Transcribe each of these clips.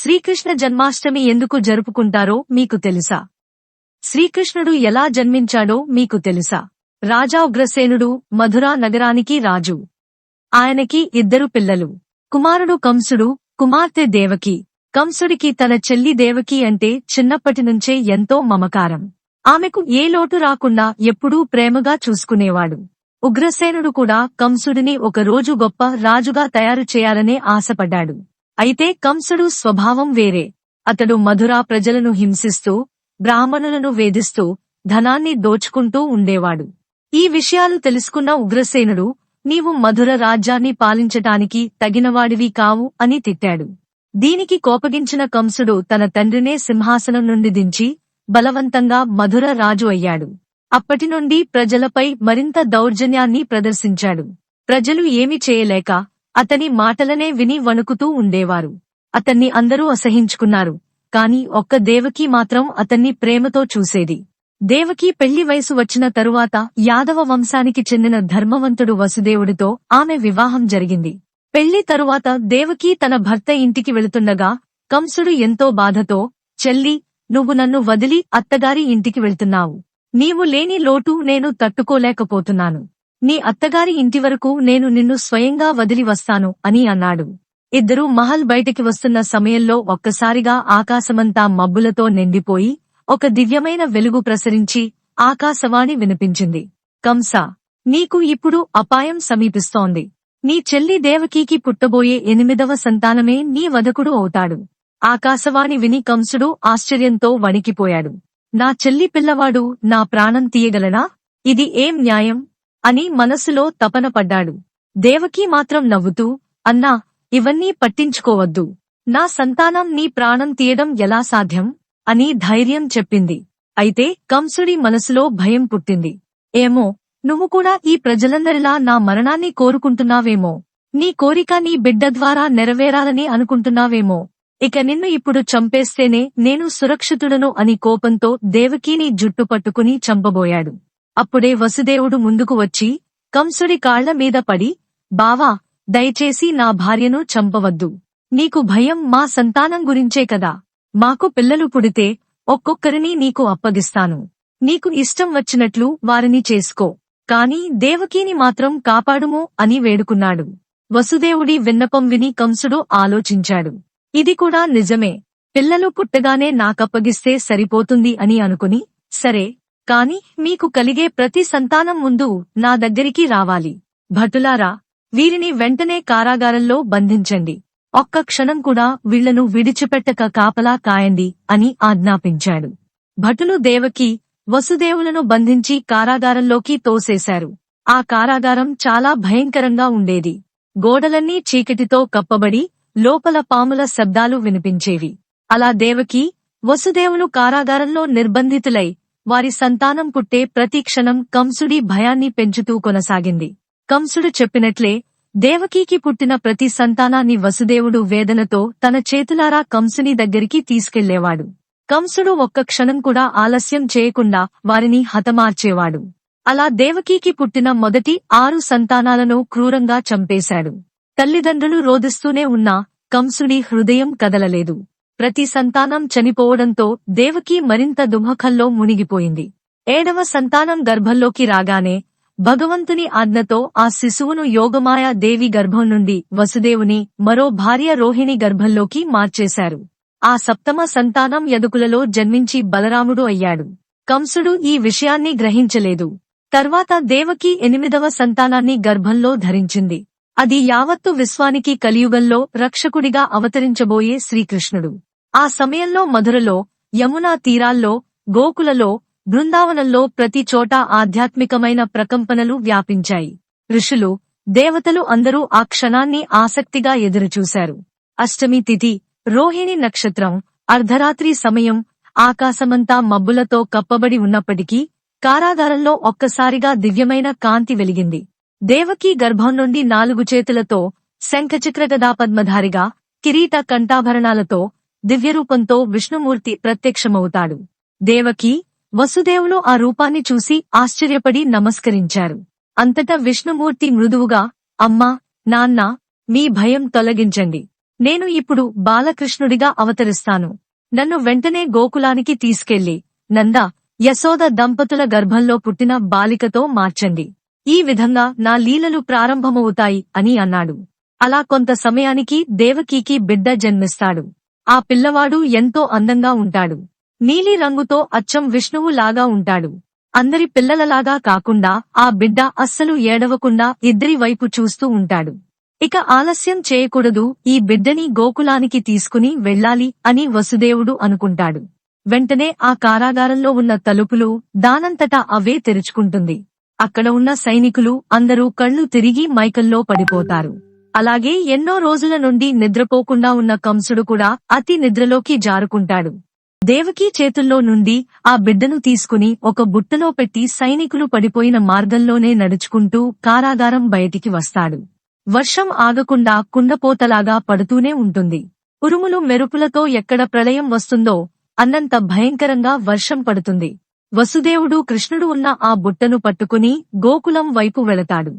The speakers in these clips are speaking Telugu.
శ్రీకృష్ణ జన్మాష్టమి ఎందుకు జరుపుకుంటారో మీకు తెలుసా? శ్రీకృష్ణుడు ఎలా జన్మించాడో మీకు తెలుసా? రాజా ఉగ్రసేనుడు మధురా నగరానికి రాజు. ఆయనకి ఇద్దరు పిల్లలు. కుమారుడు కంసుడు కుమార్తె దేవకి. కంసుడికి తన చెల్లి దేవకి అంటే చిన్నప్పటి నుంచే ఎంతో మమకారం. ఆమెకు ఏ లోటు రాకుండా ఎప్పుడూ ప్రేమగా చూసుకునేవాడు. ఉగ్రసేనుడు కూడా కంసుడిని ఒక రోజు గొప్ప రాజుగా తయారు చేయాలనే ఆశపడ్డాడు. అయితే కంసుడు స్వభావం వేరే. అతడు మధురా ప్రజలను హింసిస్తూ బ్రాహ్మణులను వేధిస్తూ ధనాన్ని దోచుకుంటూ ఉండేవాడు. ఈ విషయాలు తెలుసుకున్న ఉగ్రసేనుడు నీవు మధుర రాజ్యాన్ని పాలించటానికి తగినవాడివి కావు అని తిట్టాడు. దీనికి కోపగించిన కంసుడు తన తండ్రినే సింహాసనం నుండి దించి బలవంతంగా మధుర రాజు అయ్యాడు. అప్పటి నుండి ప్రజలపై మరింత దౌర్జన్యాన్ని ప్రదర్శించాడు. ప్రజలు ఏమి చేయలేక అతని మాటలనే విని వణుకుతూ ఉండేవారు. అతన్ని అందరూ అసహించుకున్నారు. కాని ఒక్క దేవకి మాత్రం అతన్ని ప్రేమతో చూసేది. దేవకి పెళ్ళి వయసు వచ్చిన తరువాత యాదవ వంశానికి చెందిన ధర్మవంతుడు వసుదేవుడితో ఆమె వివాహం జరిగింది. పెళ్ళి తరువాత దేవకి తన భర్త ఇంటికి వెళుతుండగా కంసుడు ఎంతో బాధతో చెల్లి నువ్వు నన్ను వదిలి అత్తగారి ఇంటికి వెళ్తున్నావు. నీవు లేని లోటు నేను తట్టుకోలేకపోతున్నాను. నీ అత్తగారి ఇంటి వరకు నేను నిన్ను స్వయంగా వదిలి వస్తాను అని అన్నాడు. ఇద్దరూ మహల్ బయటికి వస్తున్న సమయంలో ఒక్కసారిగా ఆకాశమంతా మబ్బులతో నిండిపోయి ఒక దివ్యమైన వెలుగు ప్రసరించి ఆకాశవాణి వినిపించింది. కంస నీకు ఇప్పుడు అపాయం సమీపిస్తోంది. నీ చెల్లి దేవకీకి పుట్టబోయే ఎనిమిదవ సంతానమే నీ వధకుడు అవుతాడు. ఆకాశవాణి విని కంసుడు ఆశ్చర్యంతో వణికిపోయాడు. నా చెల్లి పిల్లవాడు నా ప్రాణం తీయగలనా? ఇది ఏం న్యాయం? అని మనసులో తపన పడ్డాడు. దేవకీ మాత్రం నవ్వుతూ అన్నా ఇవన్నీ పట్టించుకోవద్దు. నా సంతానం నీ ప్రాణం తీయడం ఎలా సాధ్యం? అని ధైర్యం చెప్పింది. అయితే కంసుడి మనసులో భయం పుట్టింది. ఏమో నువ్వు కూడా ఈ ప్రజలందరిలా నా మరణాన్ని కోరుకుంటున్నావేమో. నీ కోరిక నీ బిడ్డ ద్వారా నెరవేరాలని అనుకుంటున్నావేమో. ఇక నిన్ను ఇప్పుడు చంపేస్తేనే నేను సురక్షితుడను అని కోపంతో దేవకీని జుట్టు పట్టుకుని చంపబోయాడు. అప్పుడే వసుదేవుడు ముందుకు వచ్చి కంసుడి కాళ్ళ మీద పడి బావా దయచేసి నా భార్యను చంపవద్దు. నీకు భయం మా సంతానం గురించే కదా. మాకు పిల్లలు పుడితే ఒక్కొక్కరిని నీకు అప్పగిస్తాను. నీకు ఇష్టం వచ్చినట్లు వారిని చేసుకో. కాని దేవకీని మాత్రం కాపాడుము అని వేడుకున్నాడు. వసుదేవుడి విన్నపం విని కంసుడు ఆలోచించాడు. ఇది కూడా నిజమే. పిల్లలు పుట్టగానే నాకప్పగిస్తే సరిపోతుంది అని అనుకుని సరే కాని మీకు కలిగే ప్రతి సంతానం ముందు నా దగ్గరికి రావాలి. భటులారా వీరిని వెంటనే కారాగారంలో బంధించండి. ఒక్క క్షణం కూడా వీళ్ళను విడిచిపెట్టక కాపలా కాయండి అని ఆజ్ఞాపించాడు. భటులు దేవకి వసుదేవులను బంధించి కారాగారంలోకి తోసేశారు. ఆ కారాగారం చాలా భయంకరంగా ఉండేది. గోడలన్నీ చీకటితో కప్పబడి లోపల పాముల శబ్దాలు వినిపించేవి. అలా దేవకి వసుదేవులు కారాగారంలో నిర్బంధితులై వారి సంతానం పుట్టే ప్రతి క్షణం కంసుడి భయాన్ని పెంచుతూ కొనసాగింది. కంసుడు చెప్పినట్లే దేవకీకి పుట్టిన ప్రతి సంతానాన్ని వసుదేవుడు వేదనతో తన చేతులారా కంసుని దగ్గరికి తీసుకెళ్ళేవాడు. కంసుడు ఒక్క క్షణం కూడా ఆలస్యం చేయకుండా వారిని హతమార్చేవాడు. అలా దేవకీకి పుట్టిన మొదటి ఆరు సంతానాలను క్రూరంగా చంపేశాడు. తల్లిదండ్రులు రోదిస్తూనే ఉన్నా కంసుడి హృదయం కదలలేదు. ప్రతి సంతానం చనిపోవడంతో దేవకి మరింత దుమఖంలో మునిగిపోయింది. ఏడవ సంతానం గర్భంలోకి రాగానే భగవంతుని ఆజ్ఞతో ఆ శిశువును యోగమాయ దేవి గర్భం నుండి వసుదేవుని మరో భార్య రోహిణి గర్భంలోకి మార్చేశారు. ఆ సప్తమ సంతానం యదుకులలో జన్మించి బలరాముడు అయ్యాడు. కంసుడు ఈ విషయాన్ని గ్రహించలేదు. తర్వాత దేవకి ఎనిమిదవ సంతానాన్ని గర్భంలో ధరించింది. అది యావత్తు విశ్వానికి కలియుగంలో రక్షకుడిగా అవతరించబోయే శ్రీకృష్ణుడు. ఆ సమయంలో మధురలో యమునా తీరాల్లో గోకులలో బృందావనంలో ప్రతి చోటా ఆధ్యాత్మికమైన ప్రకంపనలు వ్యాపించాయి. ఋషులు దేవతలు అందరూ ఆ క్షణాన్ని ఆసక్తిగా ఎదురుచూశారు. అష్టమి తిథి రోహిణి నక్షత్రం అర్ధరాత్రి సమయం ఆకాశమంతా మబ్బులతో కప్పబడి ఉన్నప్పటికీ కారాగారంలో ఒక్కసారిగా దివ్యమైన కాంతి వెలిగింది. దేవకీ గర్భం నుండి నాలుగు చేతులతో శంఖచక్రగదాపద్మధారిగా కిరీట కంఠాభరణాలతో దివ్యరూపంతో విష్ణుమూర్తి ప్రత్యక్షమవుతాడు. దేవకి వసుదేవులు ఆ రూపాన్ని చూసి ఆశ్చర్యపడి నమస్కరించారు. అంతటా విష్ణుమూర్తి మృదువుగా అమ్మా నాన్న మీ భయం తొలగించండి. నేను ఇప్పుడు బాలకృష్ణుడిగా అవతరిస్తాను. నన్ను వెంటనే గోకులానికి తీసుకెళ్ళి నంద యశోద దంపతుల గర్భంలో పుట్టిన బాలికతో మార్చండి. ఈ విధంగా నా లీలలు ప్రారంభమవుతాయి అని అన్నాడు. అలా కొంత సమయానికి దేవకీకి బిడ్డ జన్మిస్తాడు. ఆ పిల్లవాడు ఎంతో అందంగా ఉంటాడు. నీలి రంగుతో అచ్చం విష్ణువు లాగా ఉంటాడు. అందరి పిల్లలలాగా కాకుండా ఆ బిడ్డ అస్సలు ఏడవకుండా ఇద్దరి వైపు చూస్తూ ఉంటాడు. ఇక ఆలస్యం చేయకూడదు ఈ బిడ్డని గోకులానికి తీసుకుని వెళ్ళాలి అని వసుదేవుడు అనుకుంటాడు. వెంటనే ఆ కారాగారంలో ఉన్న తలుపులు దానంతటా అవే తెరుచుకుంటుంది. అక్కడ ఉన్న సైనికులు అందరూ కళ్ళు తిరిగి మైకల్లో పడిపోతారు. అలాగే ఎన్నో రోజుల నుండి నిద్రపోకుండా ఉన్న కంసుడు కూడా అతి నిద్రలోకి జారుకుంటాడు. దేవకీ చేతుల్లో నుండి ఆ బిడ్డను తీసుకుని ఒక బుట్టలో పెట్టి సైనికులు పడిపోయిన మార్గంలోనే నడుచుకుంటూ కారాగారం బయటికి వస్తాడు. వర్షం ఆగకుండా కుండపోతలాగా పడుతూనే ఉంటుంది. ఉరుములు మెరుపులతో ఎక్కడ ప్రళయం వస్తుందో అన్నంత భయంకరంగా వర్షం పడుతుంది. వసుదేవుడు కృష్ణుడు ఉన్న ఆ బుట్టను పట్టుకుని గోకులం వైపు వెళతాడు.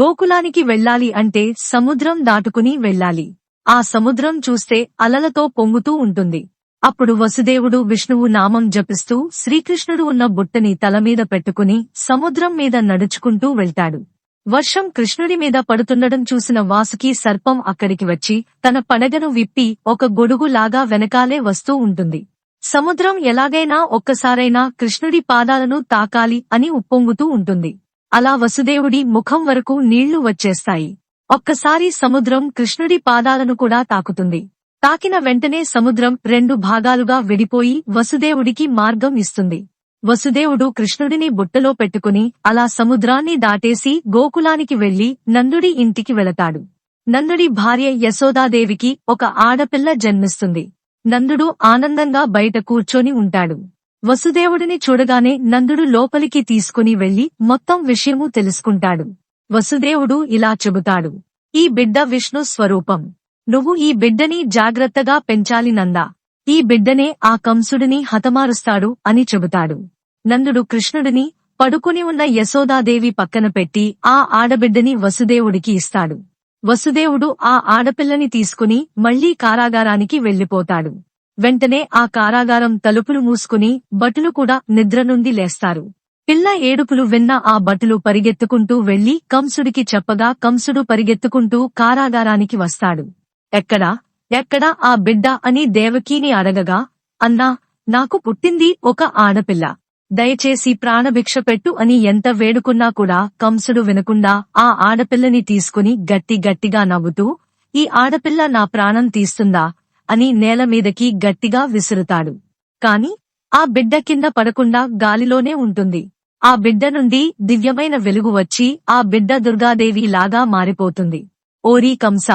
గోకులానికి వెళ్ళాలి అంటే సముద్రం దాటుకుని వెళ్ళాలి. ఆ సముద్రం చూస్తే అలలతో పొంగుతూ ఉంటుంది. అప్పుడు వసుదేవుడు విష్ణువు నామం జపిస్తూ శ్రీకృష్ణుడు ఉన్న బుట్టని తలమీద పెట్టుకుని సముద్రం మీద నడుచుకుంటూ వెళ్తాడు. వర్షం కృష్ణుడి మీద పడుతుండడం చూసిన వాసుకి సర్పం అక్కడికి వచ్చి తన పడగను విప్పి ఒక గొడుగులాగా వెనకాలే వస్తూ ఉంటుంది. సముద్రం ఎలాగైనా ఒక్కసారైనా కృష్ణుడి పాదాలను తాకాలి అని ఉప్పొంగుతూ ఉంటుంది. అలా వసుదేవుడి ముఖం వరకు నీళ్ళు వచ్చేస్తాయి. ఒక్కసారి సముద్రం కృష్ణుడి పాదాలను కూడా తాకుతుంది. తాకిన వెంటనే సముద్రం రెండు భాగాలుగా విడిపోయి వసుదేవుడికి మార్గం ఇస్తుంది. వసుదేవుడు కృష్ణుడిని బుట్టలో పెట్టుకుని అలా సముద్రాన్ని దాటేసి గోకులానికి వెళ్ళి నందుడి ఇంటికి వెళతాడు. నందుడి భార్య యశోదాదేవికి ఒక ఆడపిల్ల జన్మిస్తుంది. నందుడు ఆనందంగా బయట కూర్చొని ఉంటాడు. వసుదేవుడిని చూడగానే నందుడు లోపలికి తీసుకుని వెళ్ళి మొత్తం విషయము తెలుసుకుంటాడు. వసుదేవుడు ఇలా చెబుతాడు. ఈ బిడ్డ విష్ణు స్వరూపం. నువ్వు ఈ బిడ్డని జాగ్రత్తగా పెంచాలి నందా. ఈ బిడ్డనే ఆ కంసుడిని హతమారుస్తాడు అని చెబుతాడు. నందుడు కృష్ణుడిని పడుకుని ఉన్న యశోదాదేవి పక్కన పెట్టి ఆ ఆడబిడ్డని వసుదేవుడికి ఇస్తాడు. వసుదేవుడు ఆ ఆడపిల్లని తీసుకుని మళ్ళీ కారాగారానికి వెళ్ళిపోతాడు వెంటనే ఆ కారాగారం తలుపులు మూసుకుని భటులు కూడా నిద్ర నుండి లేస్తారు. పిల్ల ఏడుపులు విన్న ఆ భటులు పరిగెత్తుకుంటూ వెళ్ళి కంసుడికి చెప్పగా కంసుడు పరిగెత్తుకుంటూ కారాగారానికి వస్తాడు. ఎక్కడా? ఎక్కడా ఆ బిడ్డ అని దేవకీని అడగగా అన్నా నాకు పుట్టింది ఒక ఆడపిల్ల. దయచేసి ప్రాణభిక్ష పెట్టు అని ఎంత వేడుకున్నా కూడా కంసుడు వినకుండా ఆ ఆడపిల్లని తీసుకుని గట్టి గట్టిగా నవ్వుతూ ఈ ఆడపిల్ల నా ప్రాణం తీస్తుందా? అని నేల మీదకి గట్టిగా విసురుతాడు. కాని ఆ బిడ్డ కింద పడకుండా గాలిలోనే ఉంటుంది. ఆ బిడ్డ నుండి దివ్యమైన వెలుగు వచ్చి ఆ బిడ్డ దుర్గాదేవి లాగా మారిపోతుంది. ఓరీ కంస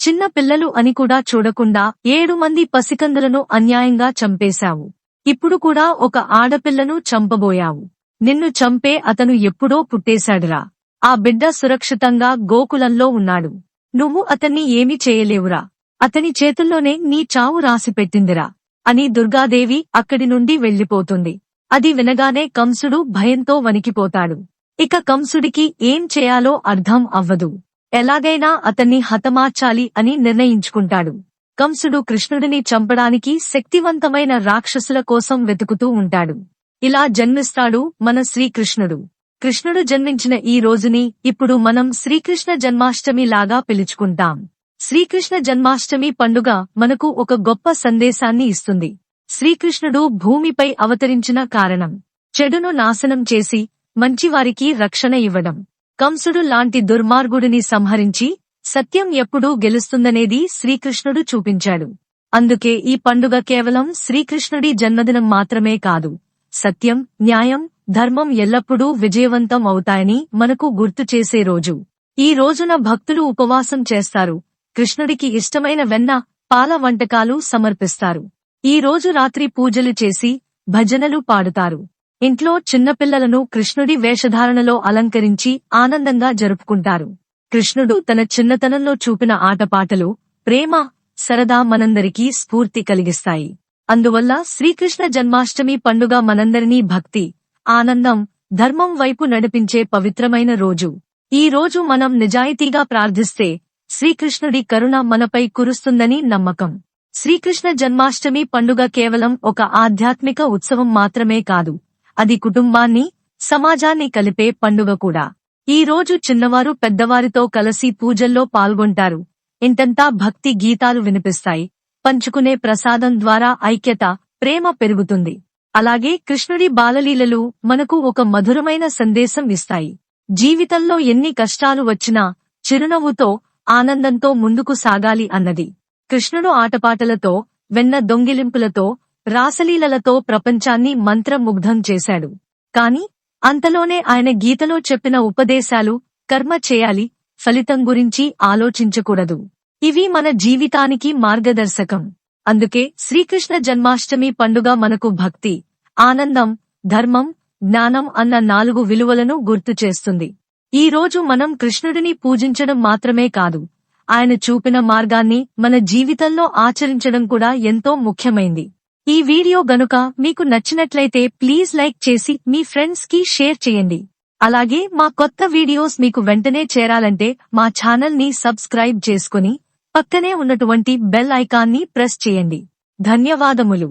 చిన్న పిల్లలు అని కూడా చూడకుండా ఏడు మంది పసికందులను అన్యాయంగా చంపేశావు. ఇప్పుడు కూడా ఒక ఆడపిల్లను చంపబోయావు. నిన్ను చంపే అతను ఎప్పుడో పుట్టేశాడురా. ఆ బిడ్డ సురక్షితంగా గోకులంలో ఉన్నాడు. నువ్వు అతన్ని ఏమి చేయలేవురా. అతని చేతుల్లోనే నీ చావు రాసిపెట్టిందిరా అని దుర్గాదేవి అక్కడి నుండి వెళ్ళిపోతుంది అది వినగానే కంసుడు భయంతో వణికిపోతాడు. ఇక కంసుడికి ఏం చేయాలో అర్థం అవ్వదు. ఎలాగైనా అతన్ని హతమార్చాలి అని నిర్ణయించుకుంటాడు. కంసుడు కృష్ణుడిని చంపడానికి శక్తివంతమైన రాక్షసుల కోసం వెతుకుతూ ఉంటాడు. ఇలా జన్మిస్తాడు మన శ్రీకృష్ణుడు. కృష్ణుడు జన్మించిన ఈ రోజుని ఇప్పుడు మనం శ్రీకృష్ణ జన్మాష్టమి లాగా పిలుచుకుంటాం. శ్రీకృష్ణ జన్మాష్టమి పండుగ మనకు ఒక గొప్ప సందేశాన్ని ఇస్తుంది. శ్రీకృష్ణుడు భూమిపై అవతరించిన కారణం. చెడును నాశనం చేసి మంచివారికి రక్షణ ఇవ్వడం. కంసుడు లాంటి దుర్మార్గుడిని సంహరించి సత్యం ఎప్పుడూ గెలుస్తుందనేది శ్రీకృష్ణుడు చూపించాడు. అందుకే ఈ పండుగ కేవలం శ్రీకృష్ణుడి జన్మదినం మాత్రమే కాదు. సత్యం న్యాయం ధర్మం ఎల్లప్పుడూ విజయవంతం అవుతాయని మనకు గుర్తు చేసే రోజు. ఈ రోజున భక్తులు ఉపవాసం చేస్తారు. కృష్ణుడికి ఇష్టమైన వెన్న పాల వంటకాలు సమర్పిస్తారు. ఈ రోజు రాత్రి పూజలు చేసి భజనలు పాడుతారు. ఇంట్లో చిన్నపిల్లలను కృష్ణుడి వేషధారణలో అలంకరించి ఆనందంగా జరుపుకుంటారు. కృష్ణుడు తన చిన్నతనంలో చూపిన ఆటపాటలు ప్రేమ సరదా మనందరికీ స్ఫూర్తి కలిగిస్తాయి. అందువల్ల శ్రీకృష్ణ జన్మాష్టమి పండుగ మనందరినీ భక్తి ఆనందం ధర్మం వైపు నడిపించే పవిత్రమైన రోజు. ఈ రోజు మనం నిజాయితీగా ప్రార్థిస్తే శ్రీకృష్ణుడి కరుణ మనపై కురుస్తుందని నమ్మకం. శ్రీకృష్ణ జన్మాష్టమి పండుగ కేవలం ఒక ఆధ్యాత్మిక ఉత్సవం మాత్రమే కాదు అది కుటుంబాన్ని సమాజాన్ని కలిపే పండుగ కూడా. ఈ రోజు చిన్నవారు పెద్దవారితో కలిసి పూజల్లో పాల్గొంటారు. ఇంతంతా భక్తి గీతాలు వినిపిస్తాయి. పంచుకునే ప్రసాదం ద్వారా ఐక్యత ప్రేమ పెరుగుతుంది. అలాగే కృష్ణుడి బాలలీలలు మనకు ఒక మధురమైన సందేశం ఇస్తాయి. జీవితంలో ఎన్ని కష్టాలు వచ్చినా చిరునవ్వుతో ఆనందంతో ముందుకు సాగాలి అన్నది. కృష్ణుడు ఆటపాటలతో వెన్న దొంగిలింపులతో రాసలీలలతో ప్రపంచాన్ని మంత్రముగ్ధం చేశాడు. కాని అంతలోనే ఆయన గీతలో చెప్పిన ఉపదేశాలు కర్మ చేయాలి ఫలితం గురించి ఆలోచించకూడదు. ఇవి మన జీవితానికి మార్గదర్శకం. అందుకే శ్రీకృష్ణ జన్మాష్టమి పండుగ మనకు భక్తి ఆనందం ధర్మం జ్ఞానం అన్న నాలుగు విలువలను గుర్తు చేస్తుంది ఈ రోజు మనం కృష్ణుడిని పూజించడం మాత్రమే కాదు. ఆయన చూపిన మార్గాన్ని మన జీవితంలో ఆచరించడం కూడా ఎంతో ముఖ్యమైంది. ఈ వీడియో గనుక మీకు నచ్చినట్లయితే ప్లీజ్ లైక్ చేసి మీ ఫ్రెండ్స్కి షేర్ చేయండి. అలాగే మా కొత్త వీడియోస్ మీకు వెంటనే చేరాలంటే మా ఛానల్ని సబ్స్క్రైబ్ చేసుకుని పక్కనే ఉన్నటువంటి బెల్ ఐకాన్ని ప్రెస్ చేయండి. ధన్యవాదములు.